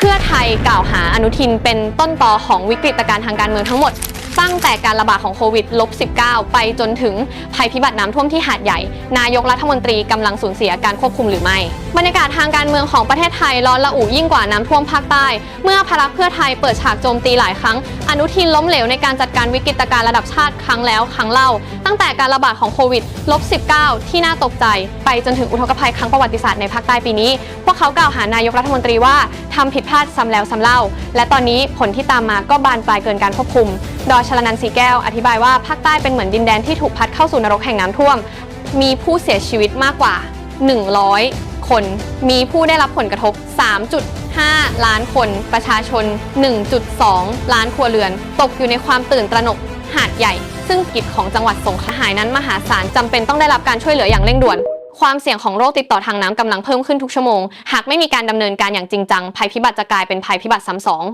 พื่อไทยกล่าวหาอนุทินเป็นต้นตอของวิกฤตการณ์ทางการเมืองทั้งหมด ตั้งแต่การระบาดของโควิดลบ19ไปจนถึงภัยพิบัติน้ำท่วมที่หาดใหญ่ นายกรัฐมนตรีกำลังสูญเสียการควบคุมหรือไม่ บรรยากาศทางการเมืองของประเทศไทยร้อนระอุยิ่งกว่าน้ำท่วมภาคใต้ เมื่อพรรคเพื่อไทยเปิดฉากโจมตีหลายครั้ง อนุทินล้มเหลวในการจัดการวิกฤตการระดับชาติครั้งแล้วครั้งเล่า ตั้งแต่การระบาดของโควิดลบ19ที่น่าตกใจ ไปจนถึงอุทกภัยครั้งประวัติศาสตร์ในภาคใต้ปีนี้ พวกเขากล่าวหานายกรัฐมนตรีว่าทำผิดพลาดซ้ำแล้วซ้ำเล่า และตอนนี้ผลที่ตามมาก็บานปลายเกินการควบคุมดอยชลนันท์สีแก้ว อธิบายว่าภาคใต้เป็นเหมือนดินแดนที่ถูกพัดเข้าสู่นรกแห่งน้ำท่วม มีผู้เสียชีวิตมากกว่า 100 คน มีผู้ได้รับผลกระทบ 3.5 ล้านคน ประชาชน 1.2 ล้านครัวเรือน ตกอยู่ในความตื่นตระหนกหาดใหญ่ ซึ่งกิจของจังหวัดสงขลาหายนั้นมหาศาลจำเป็นต้องได้รับการช่วยเหลืออย่างเร่งด่วนความเสี่ยงของโรคติดต่อทางน้ำกำลังเพิ่มขึ้นทุกชั่วโมง หากไม่มีการดำเนินการอย่างจริงจัง ภัยพิบัติจะกลายเป็นภัยพิบัติซ้ำสอง